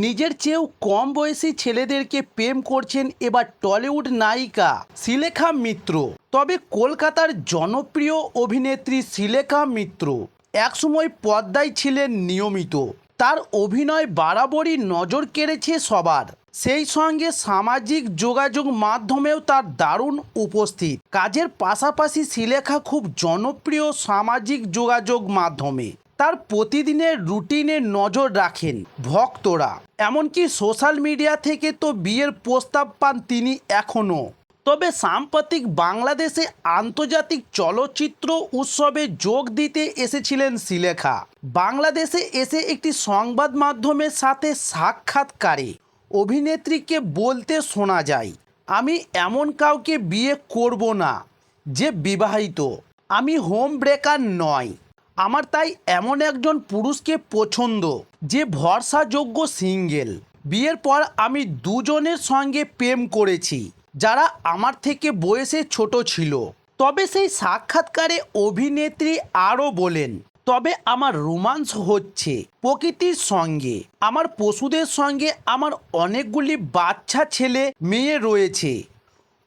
নিজের চেয়েও কম বয়সী ছেলেদেরকে প্রেম করছেন এবার টলিউড নায়িকা শিলেখা মিত্র। তবে কলকাতার জনপ্রিয় অভিনেত্রী শিলেখা মিত্র একসময় পর্দায় ছিলেন নিয়মিত। তার অভিনয় বরাবরই নজর কেড়েছে সবার। সেই সঙ্গে সামাজিক যোগাযোগ মাধ্যমেও তার দারুণ উপস্থিত। কাজের পাশাপাশি শিলেখা খুব জনপ্রিয় সামাজিক যোগাযোগ মাধ্যমে। তার প্রতিদিনের রুটিনে নজর রাখেন ভক্তরা। এমনকি সোশ্যাল মিডিয়া থেকে তো বিয়ের প্রস্তাব পান তিনি এখনও তবে সাম্প্রতিক বাংলাদেশে আন্তর্জাতিক চলচ্চিত্র উৎসবে যোগ দিতে এসেছিলেন শিলেখা বাংলাদেশে এসে একটি সংবাদ মাধ্যমের সাথে সাক্ষাৎকারে অভিনেত্রীকে বলতে শোনা যায়, আমি এমন কাউকে বিয়ে করব না যে বিবাহিত। আমি হোম ব্রেকার নয়। আমার তাই এমন একজন পুরুষকে পছন্দ, যে ভরসাযোগ্য সিঙ্গেল। বিয়ের পর আমি দুজনের সঙ্গে প্রেম করেছি, যারা আমার থেকে বয়সে ছোট ছিল। তবে সেই সাক্ষাৎকারে অভিনেত্রী আরও বলেন, তবে আমার রোমান্স হচ্ছে প্রকৃতির সঙ্গে। আমার পশুদের সঙ্গে আমার অনেকগুলি বাচ্চা ছেলে মেয়ে রয়েছে।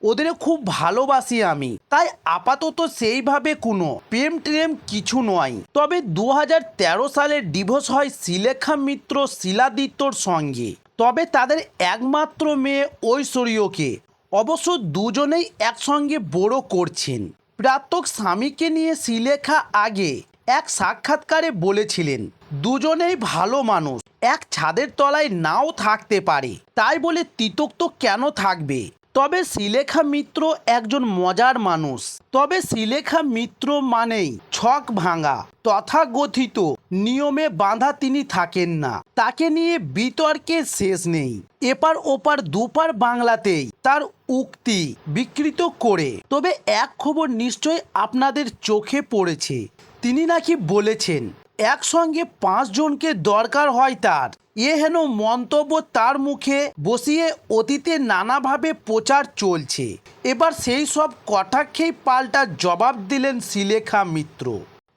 ওদের খুব ভালোবাসি আমি। তাই আপাতত সেইভাবে কোনো প্রেম ট্রেম কিছু নয়। তবে দু হাজার তেরো সালে ডিভোর্স হয় শিলেখা মিত্র শিলাদিত্যর সঙ্গে। তবে তাদের একমাত্র মেয়ে ঐশ্বরীয়কে। অবশ্য দুজনেই একসঙ্গে বড় করছেন। প্রাতক স্বামীকে নিয়ে শিলেখা আগে এক সাক্ষাৎকারে বলেছিলেন, দুজনেই ভালো মানুষ, এক ছাদের তলায় নাও থাকতে পারে। তাই বলে তিতোক্ত কেন থাকবে? তবে শিলেখা মিত্র একজন মজার মানুষ। তবে শিলেখা মিত্র মানেই ছক ভাঙা তথাগথিত নিয়মে বাঁধা তিনি থাকেন না। তাকে নিয়ে বিতর্কের শেষ নেই। এপার ওপার দুপার বাংলাতেই তার উক্তি বিকৃত করে। তবে এক খবর নিশ্চয় আপনাদের চোখে পড়েছে। তিনি নাকি বলেছেন একসঙ্গে পাঁচজনকে দরকার হয় তার। এ হেন মন্তব্য তার মুখে বসিয়ে অতীতে নানাভাবে প্রচার চলছে। এবার সেই সব কটাক্ষেই পাল্টা জবাব দিলেন শিলেখা মিত্র।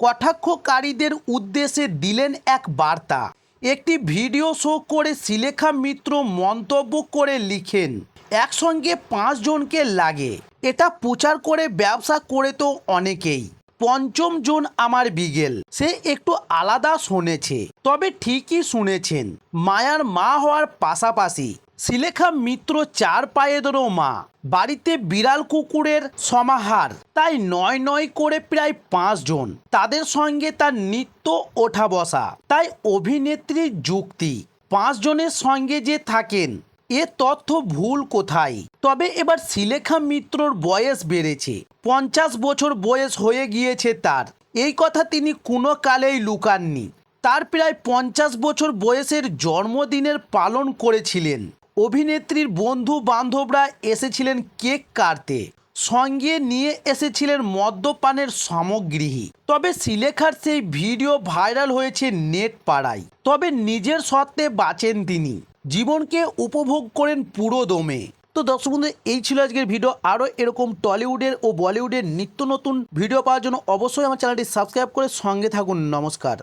কটাক্ষকারীদের উদ্দেশ্যে দিলেন এক বার্তা। একটি ভিডিও শো করে শিলেখা মিত্র মন্তব্য করে লিখেন, একসঙ্গে পাঁচজনকে লাগে। এটা প্রচার করে ব্যবসা করে তো অনেকেই। পঞ্চম জন আমার বিগেল। সে একটু আলাদা শুনেছে, তবে ঠিকই শুনেছেন। মায়ার মা হওয়ার পাশাপাশি শিলেখা মিত্র চার পায়েদেরও মা। বাড়িতে বিড়াল কুকুরের সমাহার, তাই নয় নয় করে প্রায় পাঁচজন তাদের সঙ্গে তার নিত্য ওঠা বসা, তাই অভিনেত্রীর যুক্তি। পাঁচজনের সঙ্গে যে থাকেন এ তথ্য ভুল কোথায়? তবে এবার শিলেখা মিত্রর বয়স বেড়েছে। পঞ্চাশ বছর বয়স হয়ে গিয়েছে তার। এই কথা তিনি কোনো কালেই লুকাননি। তার প্রায় পঞ্চাশ বছর বয়সের জন্মদিনের পালন করেছিলেন। অভিনেত্রীর বন্ধু বান্ধবরা এসেছিলেন কেক কাটতে। সঙ্গে নিয়ে এসেছিলেন মদ্যপানের সামগ্রী তবে শিলেখার সেই ভিডিও ভাইরাল হয়েছে নেট পাড়ায় তবে নিজের সত্ত্বে বাঁচেন তিনি। জীবনকে উপভোগ করেন পুরো দমে। তো দর্শক বন্ধু, এই ছিল আজকের ভিডিও। আরও এরকম টলিউডের ও বলিউডের নিত্য নতুন ভিডিও পাওয়ার জন্য অবশ্যই আমার চ্যানেলটি সাবস্ক্রাইব করে সঙ্গে থাকুন। নমস্কার।